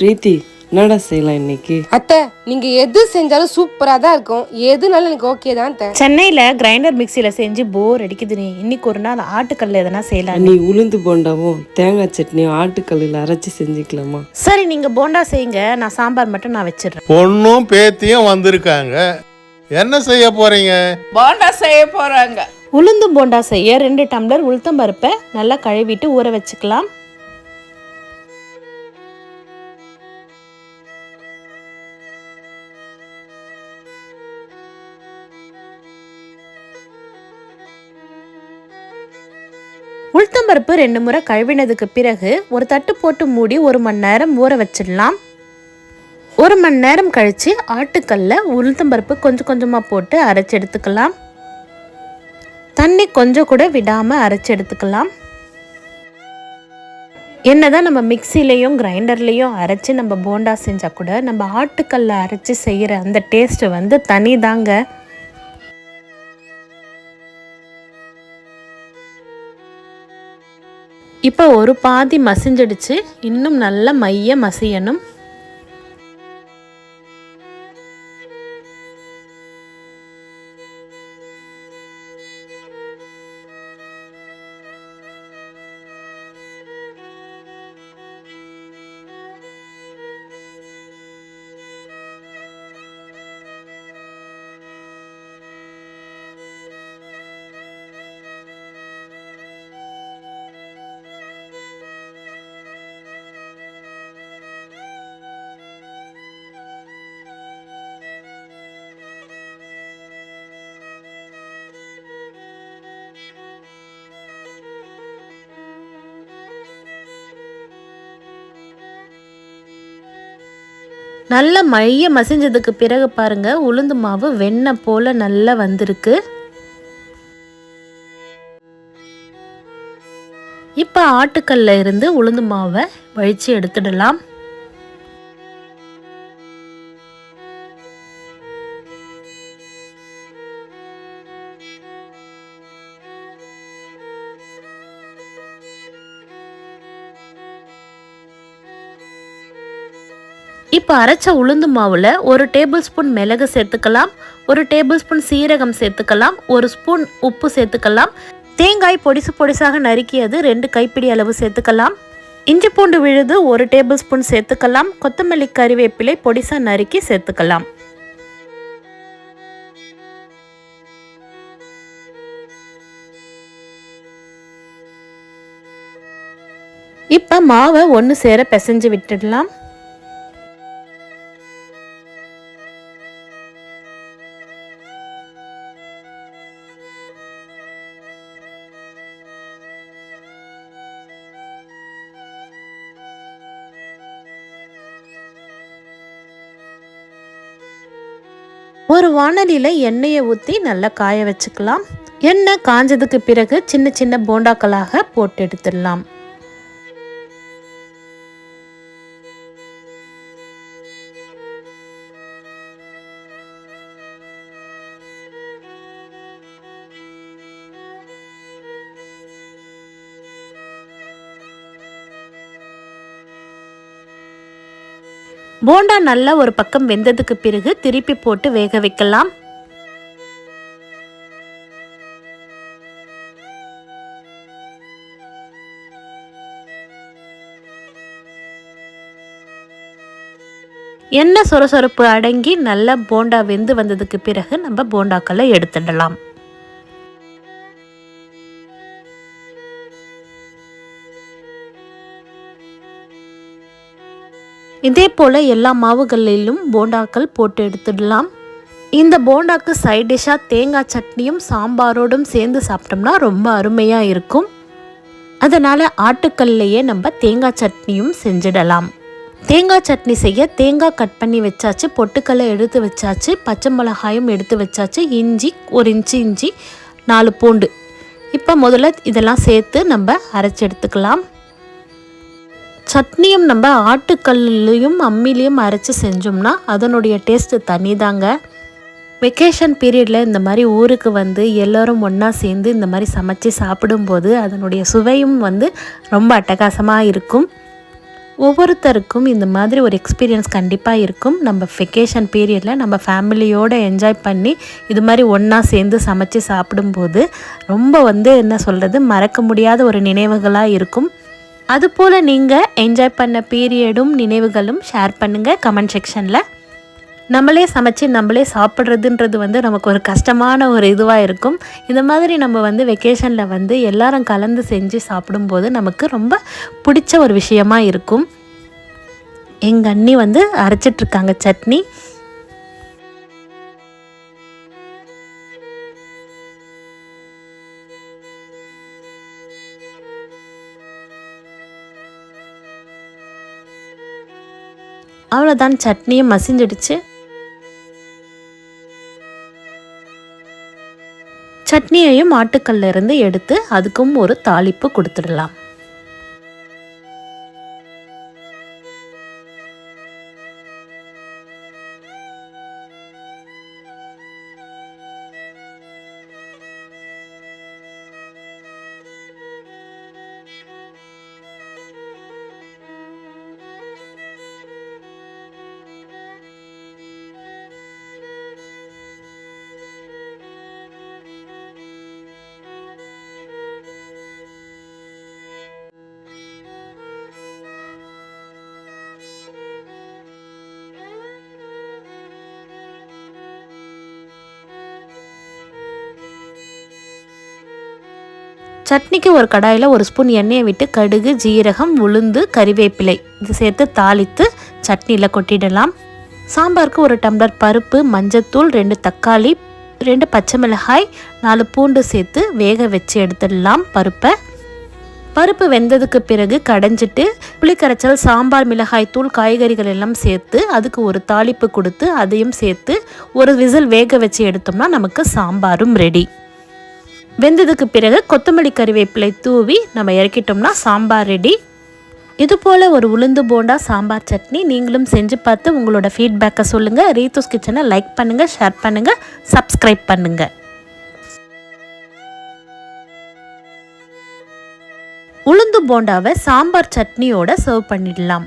பிரீத்தி என்னடா செய்யலாம் இன்னைக்கு? அத்தை நீங்க எது செஞ்சாலும் சூப்பரா தான் இருக்கும். எதுனாலும் எனக்கு ஓகே தான் அத்தை. சென்னையில் கிரைண்டர் மிக்சியில் செஞ்சு போர் அடிக்குது நீ. இன்னைக்கு ஒரு நாள் ஆட்டுக்கல்ல எதனா செய்யலாம். நீ உளுந்து போண்டாவும் தேங்காய் சட்னியும் ஆட்டுக்கல்லில் அரைச்சி செஞ்சுக்கலாமா? சரி நீங்கள் போண்டா செய்யுங்க. நான் சாம்பார் மட்டும் நான் வச்சிடுறேன். பொண்ணும் பேத்தியும் வந்திருக்காங்க. என்ன செய்ய போறீங்க? போண்டா செய்ய போறாங்க. உளுந்து போண்டா செய்ய ரெண்டு டம்ளர் உளுத்தம் பருப்பை நல்லா கழுவிட்டு ஊற வச்சுக்கலாம். பருப்பு ரெண்டு முறை கழுவினதுக்கு பிறகு ஒரு தட்டு போட்டு மூடி ஒரு மணி நேரம் ஊற வச்சிடலாம். ஒரு மணி நேரம் கழித்து ஆட்டுக்கல்ல உளுத்தம்பருப்பு கொஞ்சம் கொஞ்சமாக போட்டு அரைச்சி எடுத்துக்கலாம். தண்ணி கொஞ்சம் கூட விடாமல் அரைச்சி எடுத்துக்கலாம். என்னதான் நம்ம மிக்சிலையும் கிரைண்டர்லேயும் அரைச்சி நம்ம போண்டா செஞ்சால் கூட நம்ம ஆட்டுக்கல்ல அரைச்சி செய்கிற அந்த டேஸ்ட்டு வந்து தனி தாங்க இப்போ ஒரு பாதி மசிஞ்சிடுச்சு. இன்னும் நல்லா மைய மசியணும். நல்ல மைய மசிஞ்சதுக்கு பிறகு பாருங்க உளுந்து மாவு வெண்ணெய் போல நல்லா வந்திருக்கு. இப்போ ஆட்டுக்கல்ல இருந்து உளுந்து மாவை வழிச்சு எடுத்துடலாம். இப்போ அரைச்ச உளுந்து மாவில் ஒரு டேபிள் ஸ்பூன் மிளகு சேர்த்துக்கலாம் ஒரு டேபிள் ஸ்பூன் சீரகம் சேர்த்துக்கலாம் ஒரு ஸ்பூன் உப்பு சேர்த்துக்கலாம். தேங்காய் பொடிசு பொடிசாக நறுக்கியது ரெண்டு கைப்பிடி அளவு சேர்த்துக்கலாம். இஞ்சி பூண்டு விழுது ஒரு டேபிள் ஸ்பூன் சேர்த்துக்கலாம். கொத்தமல்லி கறிவேப்பிலை பொடிசா நறுக்கி சேர்த்துக்கலாம். இப்போ மாவை ஒன்று சேர பிசைஞ்சு விட்டுடலாம். ஒரு வானலியில் எண்ணெயை ஊற்றி நல்லா காய வச்சுக்கலாம். எண்ணெய் காஞ்சதுக்கு பிறகு சின்ன சின்ன போண்டாக்களாக போட்டு எடுத்துடலாம். போண்டா நல்லா ஒரு பக்கம் வெந்ததுக்கு பிறகு திருப்பி போட்டு வேக வைக்கலாம். எண்ணெய் சொரசொரப்பு அடங்கி நல்லா போண்டா வெந்து வந்ததுக்கு பிறகு நம்ம போண்டாக்களை எடுத்துடலாம். இதே போல் எல்லா மாவுகளிலும் போண்டாக்கள் போட்டு எடுத்துடலாம். இந்த போண்டாக்கு சைட் டிஷ்ஷாக தேங்காய் சட்னியும் சாம்பாரோடும் சேர்ந்து சாப்பிட்டோம்னா ரொம்ப அருமையாக இருக்கும். அதனால் ஆட்டுக்கல்லையே நம்ம தேங்காய் சட்னியும் செஞ்சிடலாம். தேங்காய் சட்னி செய்ய தேங்காய் கட் பண்ணி வச்சாச்சு பொட்டுக்கல்லை எடுத்து வச்சாச்சு பச்சை மிளகாயும் எடுத்து வச்சாச்சு இஞ்சி ஒரு இன்ச்சு இஞ்சி நாலு பூண்டு. இப்போ முதல்ல இதெல்லாம் சேர்த்து நம்ம அரைச்சி எடுத்துக்கலாம். சட்னியும் நம்ம ஆட்டுக்கல்லையும் அம்மிலையும் அரைச்சி செஞ்சோம்னா அதனுடைய டேஸ்ட்டு தனி தாங்க வெக்கேஷன் பீரியடில் இந்த மாதிரி ஊருக்கு வந்து எல்லோரும் ஒன்றா சேர்ந்து இந்த மாதிரி சமைச்சு சாப்பிடும்போது அதனுடைய சுவையும் வந்து ரொம்ப அட்டகாசமாக இருக்கும். ஒவ்வொருத்தருக்கும் இந்த மாதிரி ஒரு எக்ஸ்பீரியன்ஸ் கண்டிப்பாக இருக்கும். நம்ம வெக்கேஷன் பீரியடில் நம்ம ஃபேமிலியோடு என்ஜாய் பண்ணி இது மாதிரி ஒன்றா சேர்ந்து சமைச்சு சாப்பிடும்போது ரொம்ப வந்து என்ன சொல்கிறது மறக்க முடியாத ஒரு நினைவுகளாக இருக்கும். அதுபோல் நீங்கள் என்ஜாய் பண்ண பீரியடும் நினைவுகளும் ஷேர் பண்ணுங்கள் கமெண்ட் செக்ஷனில் நம்மளே சமைச்சு நம்மளே சாப்பிட்றதுன்றது வந்து நமக்கு ஒரு கஷ்டமான ஒரு இதுவாக இருக்கும். இந்த மாதிரி நம்ம வந்து வெக்கேஷனில் வந்து எல்லாரும் கலந்து செஞ்சு சாப்பிடும்போது நமக்கு ரொம்ப பிடிச்ச ஒரு விஷயமா இருக்கும். எங்கள் அண்ணி வந்து அரைச்சிட்ருக்காங்க சட்னி. அவ்வளோதான் சட்னியும் மசிஞ்சிடுச்சு. சட்னியையும் ஆட்டுக்கல்ல இருந்து எடுத்து அதுக்கும் ஒரு தாளிப்பு கொடுத்துடலாம். சட்னிக்கு ஒரு கடாயில் ஒரு ஸ்பூன் எண்ணெயை விட்டு கடுகு ஜீரகம் உளுந்து கறிவேப்பிலை. இது சேர்த்து தாளித்து சட்னியில் கொட்டிடலாம். சாம்பாருக்கு ஒரு டம்ளர் பருப்பு மஞ்சத்தூள் ரெண்டு தக்காளி ரெண்டு பச்சை மிளகாய் நாலு பூண்டு சேர்த்து வேக வச்சு எடுத்துடலாம் பருப்பை. பருப்பு வெந்ததுக்கு பிறகு கடைஞ்சிட்டு புளிக்கரைச்சல் சாம்பார் மிளகாய் தூள் காய்கறிகள் எல்லாம் சேர்த்து அதுக்கு ஒரு தாளிப்பு கொடுத்து அதையும் சேர்த்து ஒரு விசில் வேக வச்சு எடுத்தோம்னா நமக்கு சாம்பாரும் ரெடி வெந்ததுக்கு பிறகு கொத்தமல்லி கறிவேப்பிலை தூவி நம்ம இறக்கிட்டோம்னா சாம்பார் ரெடி. இது போல் ஒரு உளுந்து போண்டா சாம்பார் சட்னி நீங்களும் செஞ்சு பார்த்து உங்களோட ஃபீட்பேக்கை சொல்லுங்கள் ரீத்தூஸ் கிச்சனை லைக் பண்ணுங்கள் ஷேர் பண்ணுங்கள் சப்ஸ்கிரைப் பண்ணுங்கள் உளுந்து போண்டாவை சாம்பார் சட்னியோட சர்வ் பண்ணிடலாம்.